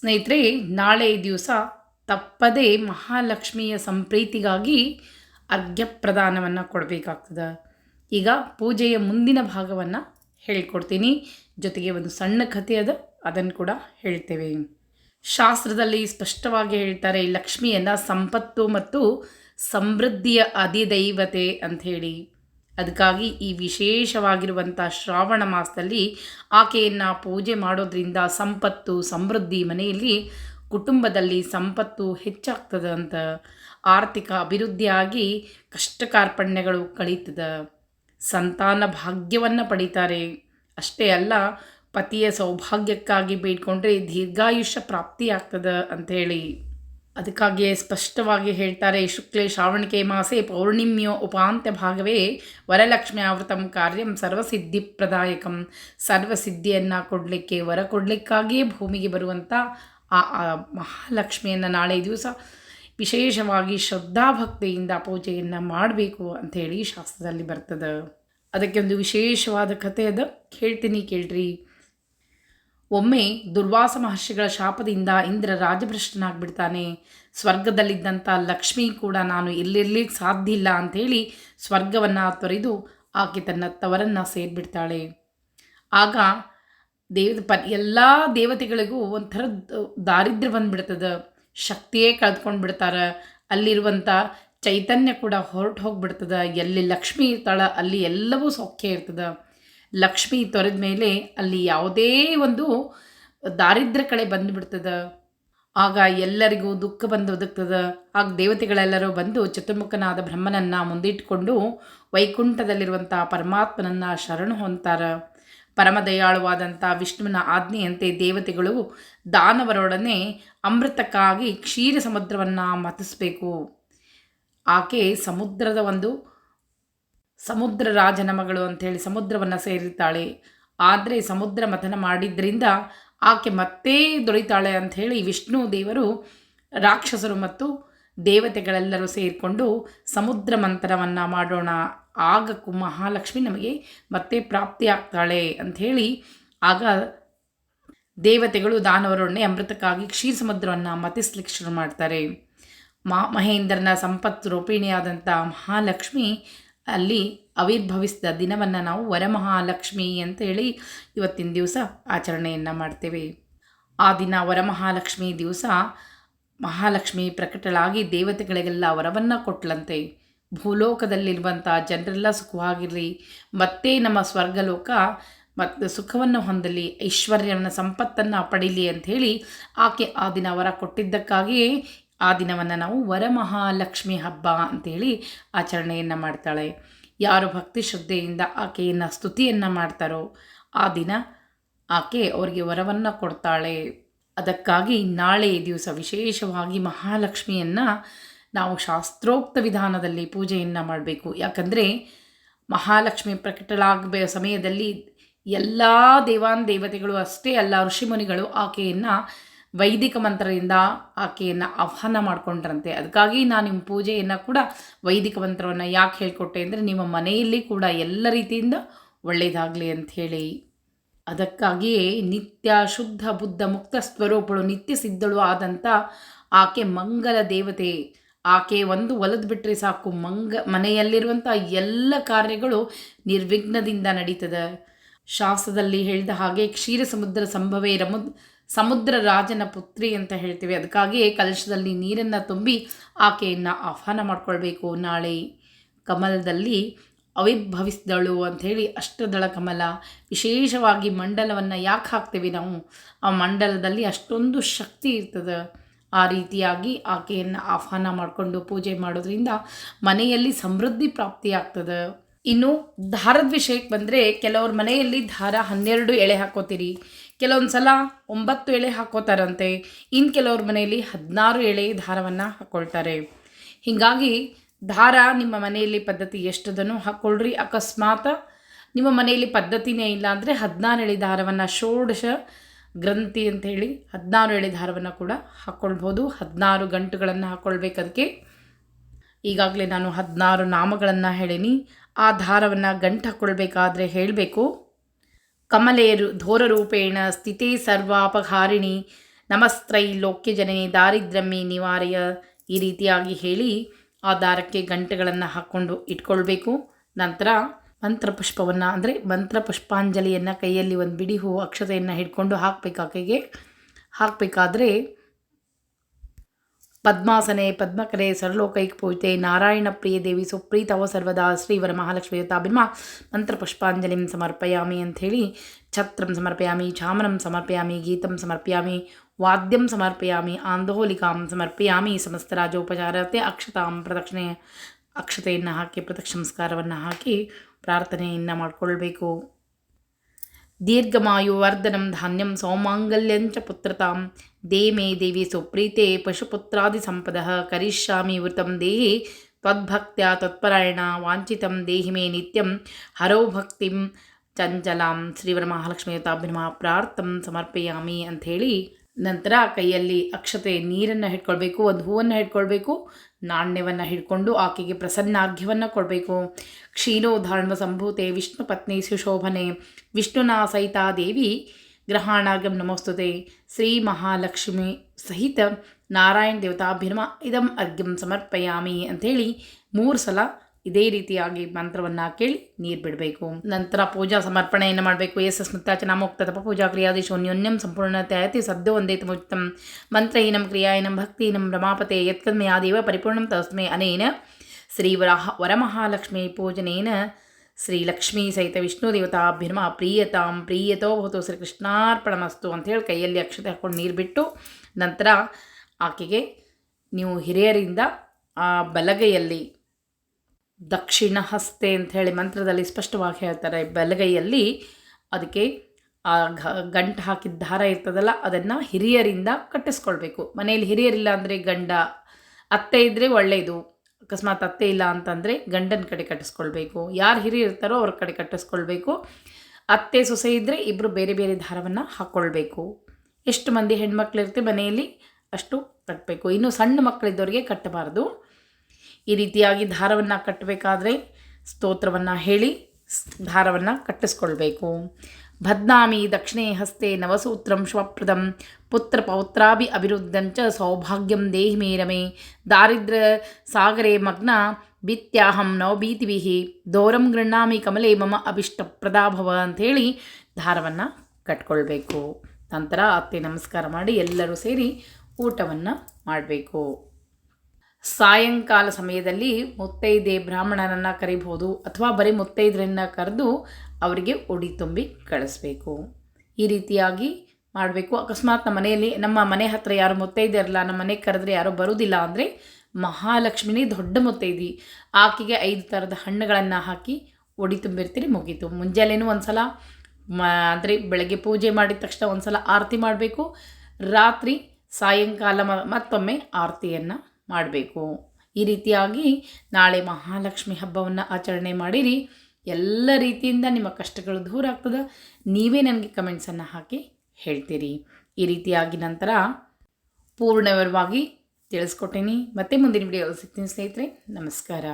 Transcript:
ಸ್ನೇಹಿತರೆ, ನಾಳೆ ದಿವಸ ತಪ್ಪದೇ ಮಹಾಲಕ್ಷ್ಮಿಯ ಸಂಪ್ರೀತಿಗಾಗಿ ಅರ್ಘ್ಯ ಪ್ರದಾನವನ್ನು ಕೊಡಬೇಕಾಗ್ತದೆ. ಈಗ ಪೂಜೆಯ ಮುಂದಿನ ಭಾಗವನ್ನು ಹೇಳಿಕೊಡ್ತೀನಿ. ಜೊತೆಗೆ ಒಂದು ಸಣ್ಣ ಕಥೆ ಅದ ಅದನ್ನು ಕೂಡ ಹೇಳ್ತೇವೆ. ಶಾಸ್ತ್ರದಲ್ಲಿ ಸ್ಪಷ್ಟವಾಗಿ ಹೇಳ್ತಾರೆ, ಲಕ್ಷ್ಮಿಯನ್ನು ಸಂಪತ್ತು ಮತ್ತು ಸಮೃದ್ಧಿಯ ಅಧಿದೈವತೆ ಅಂಥೇಳಿ. ಅದಕ್ಕಾಗಿ ಈ ವಿಶೇಷವಾಗಿರುವಂಥ ಶ್ರಾವಣ ಮಾಸದಲ್ಲಿ ಆಕೆಯನ್ನು ಪೂಜೆ ಮಾಡೋದ್ರಿಂದ ಸಂಪತ್ತು, ಸಮೃದ್ಧಿ ಮನೆಯಲ್ಲಿ ಕುಟುಂಬದಲ್ಲಿ ಸಂಪತ್ತು ಹೆಚ್ಚಾಗ್ತದೆ ಅಂತ ಆರ್ಥಿಕ ಅಭಿವೃದ್ಧಿಯಾಗಿ ಕಷ್ಟ ಕಾರ್ಪಣ್ಯಗಳು ಕಳೀತದೆ. ಸಂತಾನ ಭಾಗ್ಯವನ್ನು ಪಡೀತಾರೆ. ಅಷ್ಟೇ ಅಲ್ಲ, ಪತಿಯ ಸೌಭಾಗ್ಯಕ್ಕಾಗಿ ಬೇಡ್ಕೊಂಡ್ರೆ ದೀರ್ಘಾಯುಷ್ಯ ಪ್ರಾಪ್ತಿಯಾಗ್ತದೆ ಅಂಥೇಳಿ ಅದಕ್ಕಾಗಿಯೇ ಸ್ಪಷ್ಟವಾಗಿ ಹೇಳ್ತಾರೆ ಶುಕ್ಲೆ ಶ್ರಾವಣಿಕೆ ಮಾಸೆ, ಪೌರ್ಣಿಮ್ಯೋ ಉಪಾಂತ್ಯ ಭಾಗವೇ, ವರಲಕ್ಷ್ಮಿ ಆವೃತಂ ಕಾರ್ಯಂ ಸರ್ವಸಿದ್ಧಿಪ್ರದಾಯಕಂ. ಸರ್ವಸಿದ್ಧಿಯನ್ನು ಕೊಡಲಿಕ್ಕೆ, ವರ ಕೊಡಲಿಕ್ಕಾಗಿಯೇ ಭೂಮಿಗೆ ಬರುವಂಥ ಆ ಆ ಮಹಾಲಕ್ಷ್ಮಿಯನ್ನು ನಾಳೆ ದಿವಸ ವಿಶೇಷವಾಗಿ ಶ್ರದ್ಧಾಭಕ್ತಿಯಿಂದ ಪೂಜೆಯನ್ನು ಮಾಡಬೇಕು ಅಂಥೇಳಿ ಶಾಸ್ತ್ರದಲ್ಲಿ ಬರ್ತದೆ. ಅದಕ್ಕೆ ಒಂದು ವಿಶೇಷವಾದ ಕಥೆ ಅದು. ಹೇಳ್ತೀನಿ ಕೇಳ್ರಿ. ಒಮ್ಮೆ ದುರ್ವಾಸ ಮಹರ್ಷಿಗಳ ಶಾಪದಿಂದ ಇಂದ್ರ ರಾಜಭ್ರಷ್ಟನಾಗ್ಬಿಡ್ತಾನೆ. ಸ್ವರ್ಗದಲ್ಲಿದ್ದಂಥ ಲಕ್ಷ್ಮಿ ಕೂಡ ನಾನು ಎಲ್ಲಿರ್ಲಿಕ್ಕೆ ಸಾಧ್ಯ ಇಲ್ಲ ಅಂಥೇಳಿ ಸ್ವರ್ಗವನ್ನು ತೊರೆದು ಆಕೆ ತನ್ನ ತವರನ್ನು ಸೇರಿಬಿಡ್ತಾಳೆ. ಆಗ ದೇವ ಪ ಎಲ್ಲ ದೇವತೆಗಳಿಗೂ ಒಂಥರ ದಾರಿದ್ರ್ಯ ಬಂದುಬಿಡ್ತದೆ. ಶಕ್ತಿಯೇ ಕಳೆದುಕೊಂಡು ಬಿಡ್ತಾರೆ ಅಲ್ಲಿರುವಂಥ ಚೈತನ್ಯ ಕೂಡ ಹೊರಟು ಹೋಗ್ಬಿಡ್ತದೆ ಎಲ್ಲಿ ಲಕ್ಷ್ಮಿ ಇರ್ತಾಳೆ ಅಲ್ಲಿ ಎಲ್ಲವೂ ಸೌಖ್ಯ ಇರ್ತದೆ. ಲಕ್ಷ್ಮಿ ತೊರೆದ ಮೇಲೆ ಅಲ್ಲಿ ಯಾವುದೇ ಒಂದು ದಾರಿದ್ರ ಕಡೆ ಬಂದುಬಿಡ್ತದೆ. ಆಗ ಎಲ್ಲರಿಗೂ ದುಃಖ ಬಂದು ಒದಗ್ತದೆ. ಆಗ ದೇವತೆಗಳೆಲ್ಲರೂ ಬಂದು ಚತುರ್ಮುಖನಾದ ಬ್ರಹ್ಮನನ್ನು ಮುಂದಿಟ್ಟುಕೊಂಡು ವೈಕುಂಠದಲ್ಲಿರುವಂಥ ಪರಮಾತ್ಮನನ್ನು ಶರಣು ಹೊಂತಾರೆ ಪರಮದಯಾಳುವಾದಂಥ ವಿಷ್ಣುವಿನ ಆಜ್ಞೆಯಂತೆ ದೇವತೆಗಳು ದಾನವರೊಡನೆ ಅಮೃತಕ್ಕಾಗಿ ಕ್ಷೀರ ಸಮುದ್ರವನ್ನು ಮತಿಸಬೇಕು. ಆಕೆ ಸಮುದ್ರದ ಒಂದು ಸಮುದ್ರ ರಾಜನ ಮಗಳು ಅಂಥೇಳಿ ಸಮುದ್ರವನ್ನು ಸೇರಿರ್ತಾಳೆ. ಆದರೆ ಸಮುದ್ರ ಮಥನ ಮಾಡಿದ್ರಿಂದ ಆಕೆ ಮತ್ತೆ ದೊರೀತಾಳೆ ಅಂಥೇಳಿ ವಿಷ್ಣು ದೇವರು ರಾಕ್ಷಸರು ಮತ್ತು ದೇವತೆಗಳೆಲ್ಲರೂ ಸೇರಿಕೊಂಡು ಸಮುದ್ರ ಮಂಥನವನ್ನು ಮಾಡೋಣ ಆಗಕ್ಕೂ ಮಹಾಲಕ್ಷ್ಮಿ ನಮಗೆ ಮತ್ತೆ ಪ್ರಾಪ್ತಿಯಾಗ್ತಾಳೆ ಅಂಥೇಳಿ ಆಗ ದೇವತೆಗಳು ದಾನವರೊಡನೆ ಅಮೃತಕ್ಕಾಗಿ ಕ್ಷೀರ ಸಮುದ್ರವನ್ನು ಮತಿಸ್ಲಿಕ್ಕೆ ಶುರು ಮಾಡ್ತಾರೆ. ಮಾ ಮಹೇಂದ್ರನ ಸಂಪತ್ತು ರೂಪಿಣಿಯಾದಂಥ ಮಹಾಲಕ್ಷ್ಮಿ ಅಲ್ಲಿ ಆವಿರ್ಭವಿಸಿದ ದಿನವನ್ನು ನಾವು ವರಮಹಾಲಕ್ಷ್ಮಿ ಅಂತೇಳಿ ಇವತ್ತಿನ ದಿವಸ ಆಚರಣೆಯನ್ನು ಮಾಡ್ತೇವೆ. ಆ ದಿನ ವರಮಹಾಲಕ್ಷ್ಮಿ ದಿವಸ ಮಹಾಲಕ್ಷ್ಮಿ ಪ್ರಕಟಳಾಗಿ ದೇವತೆಗಳಿಗೆಲ್ಲ ವರವನ್ನು ಕೊಟ್ಲಂತೆ. ಭೂಲೋಕದಲ್ಲಿರುವಂಥ ಜನರೆಲ್ಲ ಸುಖವಾಗಿರಲಿ, ಮತ್ತೆ ನಮ್ಮ ಸ್ವರ್ಗಲೋಕ ಮತ್ತು ಸುಖವನ್ನು ಹೊಂದಲಿ ಐಶ್ವರ್ಯವನ್ನು ಸಂಪತ್ತನ್ನು ಪಡೀಲಿ ಅಂಥೇಳಿ ಆಕೆ ಆ ದಿನ ವರ ಕೊಟ್ಟಿದ್ದಕ್ಕಾಗಿಯೇ ಆ ದಿನವನ್ನು ನಾವು ವರಮಹಾಲಕ್ಷ್ಮಿ ಹಬ್ಬ ಅಂತೇಳಿ ಆಚರಣೆಯನ್ನು ಮಾಡ್ತಾಳೆ. ಯಾರು ಭಕ್ತಿ ಶ್ರದ್ಧೆಯಿಂದ ಆಕೆಯನ್ನು ಸ್ತುತಿಯನ್ನು ಮಾಡ್ತಾರೋ ಆ ದಿನ ಆಕೆ ಅವರಿಗೆ ವರವನ್ನು ಕೊಡ್ತಾಳೆ. ಅದಕ್ಕಾಗಿ ನಾಳೆ ದಿವಸ ವಿಶೇಷವಾಗಿ ಮಹಾಲಕ್ಷ್ಮಿಯನ್ನು ನಾವು ಶಾಸ್ತ್ರೋಕ್ತ ವಿಧಾನದಲ್ಲಿ ಪೂಜೆಯನ್ನು ಮಾಡಬೇಕು. ಯಾಕಂದರೆ ಮಹಾಲಕ್ಷ್ಮಿ ಪ್ರಕಟಲಾಗಬ ಸಮಯದಲ್ಲಿ ಎಲ್ಲ ದೇವಾನ್ ದೇವತೆಗಳು ಅಷ್ಟೇ ಅಲ್ಲ ಋಷಿಮುನಿಗಳು ಆಕೆಯನ್ನು ವೈದಿಕ ಮಂತ್ರದಿಂದ ಆಕೆಯನ್ನು ಆಹ್ವಾನ ಮಾಡಿಕೊಂಡ್ರಂತೆ. ಅದಕ್ಕಾಗಿ ನಾನು ನಿಮ್ಮ ಪೂಜೆಯನ್ನು ಕೂಡ ವೈದಿಕ ಮಂತ್ರವನ್ನು ಯಾಕೆ ಹೇಳಿಕೊಟ್ಟೆ ಅಂದರೆ ನಿಮ್ಮ ಮನೆಯಲ್ಲಿ ಕೂಡ ಎಲ್ಲ ರೀತಿಯಿಂದ ಒಳ್ಳೆಯದಾಗಲಿ ಅಂಥೇಳಿ ಅದಕ್ಕಾಗಿಯೇ ನಿತ್ಯ ಶುದ್ಧ ಬುದ್ಧ ಮುಕ್ತ ಸ್ವರೂಪಳು ನಿತ್ಯ ಸಿದ್ಧಳು ಆದಂಥ ಆಕೆ ಮಂಗಲ ದೇವತೆ. ಆಕೆ ಒಂದು ಒಲದು ಬಿಟ್ಟರೆ ಸಾಕು. ಮಂಗ ಮನೆಯಲ್ಲಿರುವಂಥ ಎಲ್ಲ ಕಾರ್ಯಗಳು ನಿರ್ವಿಘ್ನದಿಂದ ನಡೀತದೆ. ಶಾಸ್ತ್ರದಲ್ಲಿ ಹೇಳಿದ ಹಾಗೆ ಕ್ಷೀರ ಸಮುದ್ರ ಸಂಭವೇ ರಮುದ್ ಸಮುದ್ರ ರಾಜನ ಪುತ್ರಿ ಅಂತ ಹೇಳ್ತೀವಿ. ಅದಕ್ಕಾಗಿ ಕಲಶದಲ್ಲಿ ನೀರನ್ನು ತುಂಬಿ ಆಕೆಯನ್ನು ಆಹ್ವಾನ ಮಾಡಿಕೊಳ್ಬೇಕು. ನಾಳೆ ಕಮಲದಲ್ಲಿ ಅವಿರ್ಭವಿಸಿದಳು ಅಂಥೇಳಿ ಅಷ್ಟದಳ ಕಮಲ ವಿಶೇಷವಾಗಿ ಮಂಡಲವನ್ನು ಯಾಕೆ ಹಾಕ್ತೀವಿ ನಾವು? ಆ ಮಂಡಲದಲ್ಲಿ ಅಷ್ಟೊಂದು ಶಕ್ತಿ ಇರ್ತದೆ. ಆ ರೀತಿಯಾಗಿ ಆಕೆಯನ್ನು ಆಹ್ವಾನ ಮಾಡಿಕೊಂಡು ಪೂಜೆ ಮಾಡೋದ್ರಿಂದ ಮನೆಯಲ್ಲಿ ಸಮೃದ್ಧಿ ಪ್ರಾಪ್ತಿಯಾಗ್ತದೆ. ಇನ್ನು ದಾರದ ವಿಷಯಕ್ಕೆ ಬಂದರೆ ಕೆಲವ್ರ ಮನೆಯಲ್ಲಿ ದಾರ ಹನ್ನೆರಡು ಎಳೆ ಹಾಕೋತೀರಿ. ಕೆಲವೊಂದು ಸಲ ಒಂಬತ್ತು ಎಳೆ ಹಾಕೋತಾರಂತೆ. ಇನ್ನು ಕೆಲವ್ರ ಮನೆಯಲ್ಲಿ ಹದಿನಾರು ಎಳೆ ದಾರವನ್ನು ಹಾಕ್ಕೊಳ್ತಾರೆ ಹೀಗಾಗಿ ದಾರ ನಿಮ್ಮ ಮನೆಯಲ್ಲಿ ಪದ್ಧತಿ ಎಷ್ಟದನ್ನು ಹಾಕ್ಕೊಳ್ರಿ ಅಕಸ್ಮಾತ್ ನಿಮ್ಮ ಮನೆಯಲ್ಲಿ ಪದ್ಧತಿನೇ ಇಲ್ಲ ಅಂದರೆ ಹದಿನಾರು ಎಳೆ ದಾರವನ್ನು ಷೋಡಶ ಗ್ರಂಥಿ ಅಂತ ಹೇಳಿ ಹದಿನಾರು ಎಳೆ ದಾರವನ್ನು ಕೂಡ ಹಾಕ್ಕೊಳ್ಬೋದು ಹದಿನಾರು ಗಂಟುಗಳನ್ನು ಹಾಕ್ಕೊಳ್ಬೇಕು ಅದಕ್ಕೆ ಈಗಾಗಲೇ ನಾನು ಹದಿನಾರು ನಾಮಗಳನ್ನು ಹೇಳೀನಿ. ಆ ದಾರವನ್ನು ಗಂಟು ಹಾಕ್ಕೊಳ್ಬೇಕಾದ್ರೆ ಹೇಳಬೇಕು. ಕಮಲೇರು ಧೋರರೂಪೇಣ ಸ್ಥಿತೇ ಸರ್ವಾಪಹಾರಿಣಿ, ನಮಸ್ತ್ರೈ ಲೋಕ್ಯಜನನಿ ದಾರಿದ್ರ್ಯಮಿ ನಿವಾರಯ, ಈ ರೀತಿಯಾಗಿ ಹೇಳಿ ಆ ದಾರಕ್ಕೆ ಗಂಟೆಗಳನ್ನು ಹಾಕ್ಕೊಂಡು ಇಟ್ಕೊಳ್ಬೇಕು. ನಂತರ ಮಂತ್ರಪುಷ್ಪವನ್ನು ಅಂದರೆ ಮಂತ್ರ ಪುಷ್ಪಾಂಜಲಿಯನ್ನು ಕೈಯಲ್ಲಿ ಒಂದು ಬಿಡಿ ಹೂ ಅಕ್ಷತೆಯನ್ನು ಹಿಡ್ಕೊಂಡು ಹಾಕಬೇಕು ಆಕೆಗೆ ಹಾಕಬೇಕಾದ್ರೆ ಪದ್ಮಾಸನೆ ಪದ್ಮಕರೆ ಸರ್ಲೋಕೈಕ ಪೂಜೆ ನಾರಾಯಣ ಪ್ರಿಯ ದೇವಿ ಸುಪ್ರೀತವ ಸರ್ವದಾ ಶ್ರೀವರ ಮಹಾಲಕ್ಷ್ಮೀ ತಾಭಿಮ ಮಂತ್ರ ಪುಷ್ಪಾಂಜಲಿಂ ಸಮರ್ಪಯಾಮಿ ಅಂಥೇಳಿ, ಛತ್ರಂ ಸಮರ್ಪಯಾಮಿ, ಚಾಮರಂ ಸಮರ್ಪಯಾಮಿ, ಗೀತಂ ಸಮರ್ಪಯಾಮಿ, ವಾದ್ಯಂ ಸಮರ್ಪಯಾಮಿ, ಆಂದೋಲಿಕಾಂ ಸಮರ್ಪಯಾಮಿ, ಸಮಸ್ತ ರಾಜೋಪಚಾರತೆ ಅಕ್ಷತಾಂ ಪ್ರದಕ್ಷಿಣೆ, ಅಕ್ಷತೆಯನ್ನು ಹಾಕಿ ಪ್ರದಕ್ಷಿಣಸ್ಕಾರವನ್ನು ಹಾಕಿ, ಪ್ರಾರ್ಥನೆಯನ್ನು ಮಾಡಿಕೊಳ್ಬೇಕು. ದೀರ್ಘಮಾಯುವರ್ಧನಂ ಧಾನ್ಯಂ ಸೌಮಾಂಗಲ್ಯಂಚ ಪುತ್ರತಾಂ. ದೇ ಮೇ ದೇವಿ ಸುಪ್ರೀತೆ ಪಶುಪುತ್ರಾದಿ ಸಂಪದ ಕರಿಷ್ಯಾಮಿ ವೃತಂ ದೇಹಿ ತ್ವದ್ಭಕ್ತ್ಯ ತತ್ಪರಾಯಣ ವಾಂಛಿತಂ ದೇಹಿ ಮೇ ನಿತ್ಯಂ ಹರೋ ಭಕ್ತಿಂ ಚಂಚಲಾಂ. ಶ್ರೀವರ ಮಹಾಲಕ್ಷ್ಮಿ ಯುತಾಭಿನಮ ಪ್ರಾರ್ಥಂ ಸಮರ್ಪಯಾಮಿ ಅಂಥೇಳಿ ನಂತರ ಕೈಯಲ್ಲಿ ಅಕ್ಷತೆ ನೀರನ್ನು ಹಿಡ್ಕೊಳ್ಬೇಕು, ಒಂದು ಹೂವನ್ನು ಹಿಡ್ಕೊಳ್ಬೇಕು ನಾಣ್ಯವನ್ನು ಹಿಡ್ಕೊಂಡು ಆಕೆಗೆ ಪ್ರಸನ್ನಾರ್ಘ್ಯವನ್ನು ಕೊಡಬೇಕು. ಕ್ಷೀರೋಧಾರಣ ಸಂಭೂತೆ ವಿಷ್ಣು ಪತ್ನಿ ಸುಶೋಭನೆ. ವಿಷ್ಣುನಾ ಸಹಿತ ದೇವಿ ಗ್ರಹಾಣಾಗಂ ನಮಸ್ತುತೆ. ಶ್ರೀ ಮಹಾಲಕ್ಷ್ಮಿ ಸಹಿತ ನಾರಾಯಣ ದೇವತಾಭಿನಮ. ಇದಂ ಅರ್ಘ್ಯಂ ಸಮರ್ಪಯಾಮಿ ಅಂಥೇಳಿ ಮೂರು ಸಲ ಇದೇ ರೀತಿಯಾಗಿ ಮಂತ್ರವನ್ನು ಕೇಳಿ ನೀರು ಬಿಡಬೇಕು. ನಂತರ ಪೂಜಾ ಸಮರ್ಪಣೆಯನ್ನು ಮಾಡಬೇಕು. ಎಸ್ ಸ್ಮೃತಾಚ ನಾಮೋಕ್ತ ತಪ ಪೂಜಾ ಕ್ರಿಯಾದಿಶು ಸಂಪೂರ್ಣ ತಯತಿ ಸದ್ಯ ಒಂದೇ ಮುಕ್ತಂ ಮಂತ್ರಹೀನಂ ಕ್ರಿಯಾಹೀನಂ ಭಕ್ತಿಹೀನಂ ರಮಾಪತೆ ಯತ್ಕನ್ಮಯಾದೇವ ಪರಿಪೂರ್ಣಂ ತಸ್ಮೈ ಅನೇನ. ಶ್ರೀವರ ವರಮಹಾಲಕ್ಷ್ಮೀ ಪೂಜನೇನ. ಶ್ರೀಲಕ್ಷ್ಮೀ ಸಹಿತ ವಿಷ್ಣು ದೇವತಾಭ್ಯನಮ ಪ್ರೀಯತಾಂ. ಪ್ರೀಯತೋ ಭವತು ಶ್ರೀಕೃಷ್ಣಾರ್ಪಣಮಸ್ತು ಅಂಥೇಳಿ ಕೈಯಲ್ಲಿ ಅಕ್ಷತೆ ಹಾಕ್ಕೊಂಡು ನೀರು ಬಿಟ್ಟು ನಂತರ ಆಕೆಗೆ ನೀವು ಹಿರಿಯರಿಂದ ಆ ಬಲಗೈಯಲ್ಲಿ ದಕ್ಷಿಣ ಹಸ್ತೆ ಅಂತ ಹೇಳಿ ಮಂತ್ರದಲ್ಲಿ ಸ್ಪಷ್ಟವಾಗಿ ಹೇಳ್ತಾರೆ. ಬಲಗೈಯಲ್ಲಿ ಅದಕ್ಕೆ ಆ ಘ, ಗಂಟು ಹಾಕಿದ ದಾರ ಇರ್ತದಲ್ಲ, ಅದನ್ನು ಹಿರಿಯರಿಂದ ಕಟ್ಟಿಸ್ಕೊಳ್ಬೇಕು. ಮನೆಯಲ್ಲಿ ಹಿರಿಯರಿಲ್ಲ ಅಂದರೆ ಗಂಡ, ಅತ್ತೆ ಇದ್ದರೆ ಒಳ್ಳೆಯದು ಅಕಸ್ಮಾತ್ ಅತ್ತೆ ಇಲ್ಲ ಅಂತಂದರೆ ಗಂಡನ ಕಡೆ ಕಟ್ಟಿಸ್ಕೊಳ್ಬೇಕು. ಯಾರು ಹಿರಿಯ ಇರ್ತಾರೋ ಅವ್ರ ಕಡೆ ಕಟ್ಟಿಸ್ಕೊಳ್ಬೇಕು. ಅತ್ತೆ ಸೊಸೆ ಇದ್ದರೆ ಇಬ್ಬರು ಬೇರೆ ಬೇರೆ ದಾರವನ್ನು ಹಾಕ್ಕೊಳ್ಬೇಕು ಎಷ್ಟು ಮಂದಿ ಹೆಣ್ಮಕ್ಳು ಇರ್ತೀವಿ ಮನೆಯಲ್ಲಿ ಅಷ್ಟು ಕಟ್ಟಬೇಕು ಇನ್ನು ಸಣ್ಣ ಮಕ್ಕಳಿದ್ದವ್ರಿಗೆ ಕಟ್ಟಬಾರ್ದು. ಈ ರೀತಿಯಾಗಿ ದಾರವನ್ನು ಕಟ್ಟಬೇಕಾದ್ರೆ ಸ್ತೋತ್ರವನ್ನು ಹೇಳಿ ದಾರವನ್ನು ಕಟ್ಟಿಸ್ಕೊಳ್ಬೇಕು. ಭದ್ನಾಮಿ ದಕ್ಷಿಣೆ ಹಸ್ತೆ ನವಸೂತ್ರಂ ಶ್ವಪ್ರದಂ ಪುತ್ರ ಪೌತ್ರಾಭಿ ಅಭಿವೃದ್ಧಂಚ ಸೌಭಾಗ್ಯಂ ದೇಹಿ ಮೇರಮೇ ದಾರಿದ್ರ ಸಾಗರೆ ಮಗ್ನ ಬಿತ್ಯಾಹಂ ನವಭೀತಿಭಿ ದೋರಂ ಗೃಹಾಮಿ ಕಮಲೆ ಮಮ ಅಭಿಷ್ಟ ಪ್ರದಾಭವ ಅಂಥೇಳಿ ದಾರವನ್ನು ಕಟ್ಕೊಳ್ಬೇಕು. ನಂತರ ಅತ್ತೆ ನಮಸ್ಕಾರ ಮಾಡಿ ಎಲ್ಲರೂ ಸೇರಿ ಊಟವನ್ನು ಮಾಡಬೇಕು. ಸಾಯಂಕಾಲ ಸಮಯದಲ್ಲಿ ಮುತ್ತೈದೆ ಬ್ರಾಹ್ಮಣರನ್ನು ಕರಿಬೋದು ಅಥವಾ ಬರೀ ಮುತ್ತೈದರನ್ನು ಕರೆದು ಅವರಿಗೆ ಉಡಿ ತುಂಬಿ ಕಳಿಸ್ಬೇಕು. ಈ ರೀತಿಯಾಗಿ ಮಾಡಬೇಕು. ಅಕಸ್ಮಾತ್ ನಮ್ಮ ಮನೆಯಲ್ಲಿ, ನಮ್ಮ ಮನೆ ಹತ್ತಿರ ಯಾರು ಮುತ್ತೈದೆ ಇರಲ್ಲ, ನಮ್ಮ ಮನೆಗೆ ಕರೆದ್ರೆ ಯಾರೂ ಬರೋದಿಲ್ಲ ಅಂದರೆ ಮಹಾಲಕ್ಷ್ಮಿನೇ ದೊಡ್ಡ ಮುತ್ತೈದಿ. ಆಕೆಗೆ ಐದು ಥರದ ಹಣ್ಣುಗಳನ್ನು ಹಾಕಿ ಒಡಿ ತುಂಬಿರ್ತೀರಿ, ಮುಗೀತು. ಮುಂಜಾನೆನೂ ಒಂದು ಸಲ ಮ, ಅಂದರೆ ಬೆಳಗ್ಗೆ ಪೂಜೆ ಮಾಡಿದ ತಕ್ಷಣ ಒಂದು ಸಲ ಆರತಿ ಮಾಡಬೇಕು. ರಾತ್ರಿ ಸಾಯಂಕಾಲ ಮತ್ತೊಮ್ಮೆ ಆರತಿಯನ್ನು ಮಾಡಬೇಕು. ಈ ರೀತಿಯಾಗಿ ನಾಳೆ ಮಹಾಲಕ್ಷ್ಮಿ ಹಬ್ಬವನ್ನು ಆಚರಣೆ ಮಾಡಿರಿ. ಎಲ್ಲ ರೀತಿಯಿಂದ ನಿಮ್ಮ ಕಷ್ಟಗಳು ದೂರ ಆಗ್ತದೆ. ನೀವೇ ನನಗೆ ಕಮೆಂಟ್ಸನ್ನು ಹಾಕಿ ಹೇಳ್ತೀರಿ. ಈ ರೀತಿಯಾಗಿ ನಂತರ ಪೂರ್ಣವರವಾಗಿ ತಿಳಿಸ್ಕೊಟ್ಟೀನಿ. ಮತ್ತೆ ಮುಂದಿನ ವಿಡಿಯೋ ಸಿಗ್ತೀನಿ ಸ್ನೇಹಿತರೆ. ನಮಸ್ಕಾರ.